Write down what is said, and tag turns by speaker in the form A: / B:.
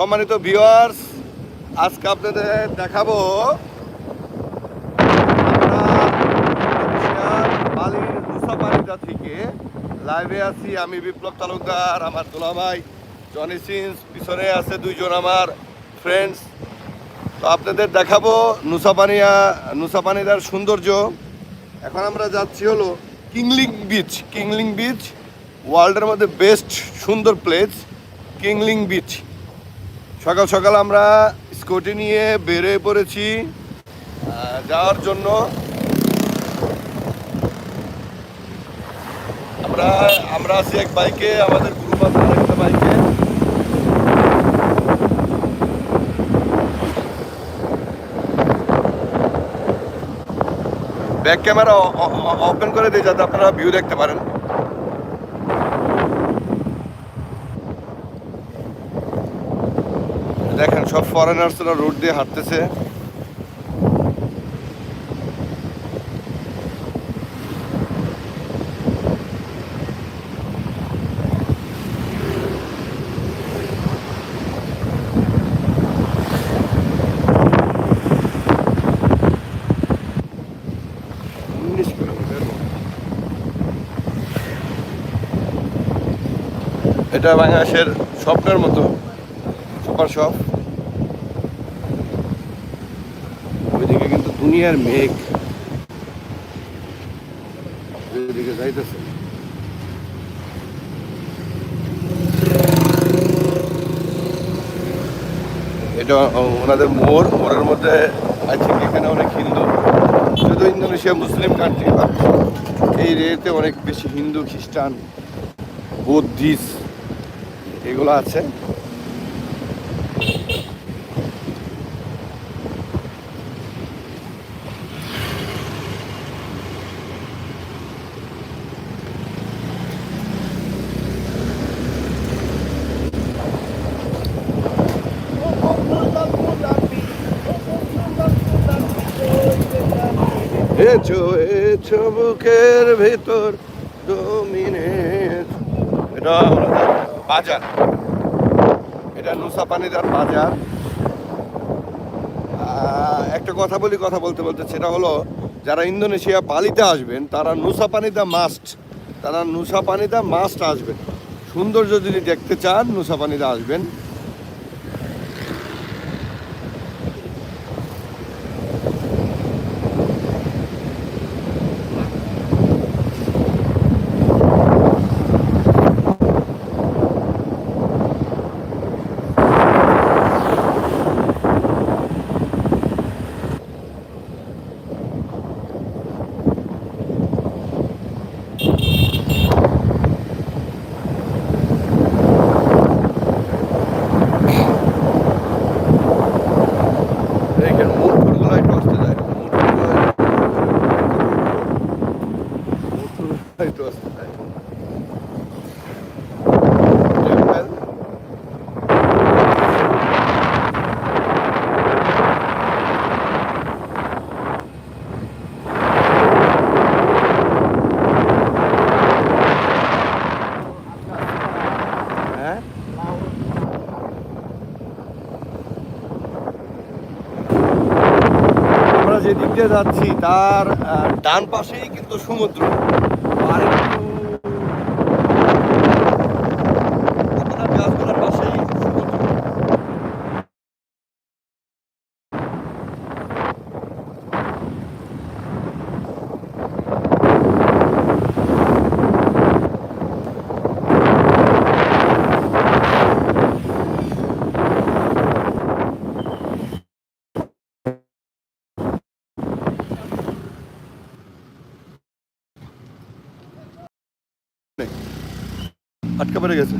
A: সম্মানিত ভিওয়ার্স আজকে আপনাদের দেখাবো বালির মুসাপানিদা থেকে লাইভে আছি। আমি বিপ্লব তালুকদার, আমার দুলাভাই জনি সিন্স, পিছনে আছে দুইজন আমার ফ্রেন্ডস তো আপনাদের দেখাবো নুসাপানিয়া, নুসাপানিদার সৌন্দর্য। এখন আমরা যাচ্ছি হলো কিংলিং বিচ কিংলিং বিচ ওয়ার্ল্ডের মধ্যে বেস্ট সুন্দর প্লেস কিংলিং বিচ সকাল সকাল আমরা স্কুটি নিয়ে বেরিয়ে পড়েছি যাওয়ার জন্য। আমরা আমরা আছি এক বাইকে আমাদের গ্রুপ আছে আরেকটা বাইকে ব্যাক ক্যামেরা ওপেন করে দিই যাতে আপনারা ভিউ দেখতে পারেন। সব ফরেনার্সরা রোড দিয়ে হাঁটতেছে। এটা বাংলাদেশের স্বপ্নের মতো সুপার শপ ওইদিকে কিন্তু দুনিয়ার মেঘ। ওইদিকে যাইতেছে। এটা ওনাদের মোড়। মোড়ের মধ্যে থিঙ্ক এখানে অনেক হিন্দু। শুধু ইন্দোনেশিয়া মুসলিম কান্ট্রি এই এরিয়াতে অনেক বেশি হিন্দু, খ্রিস্টান বৌদ্ধিস্ট এগুলো আছে। এছো এছো বুকের ভেতর দমিনের এটা বাজার। এটা নুসা পানিদার বাজার। একটা কথা বলি, কথা বলতে বলতে সেটা হলো, যারা ইন্দোনেশিয়া পালিতে আসবেন, তারা নুসা পানিদা মাস্ট তারা নুসা পানিদা মাস্ট আসবেন। সৌন্দর্য যদি দেখতে চান, নুসা পানিদা আসবেন। আমরা যে দিক দিয়ে যাচ্ছি তার ডান পাশেই কিন্তু সমুদ্র। আর আটকা পড়ে গেছে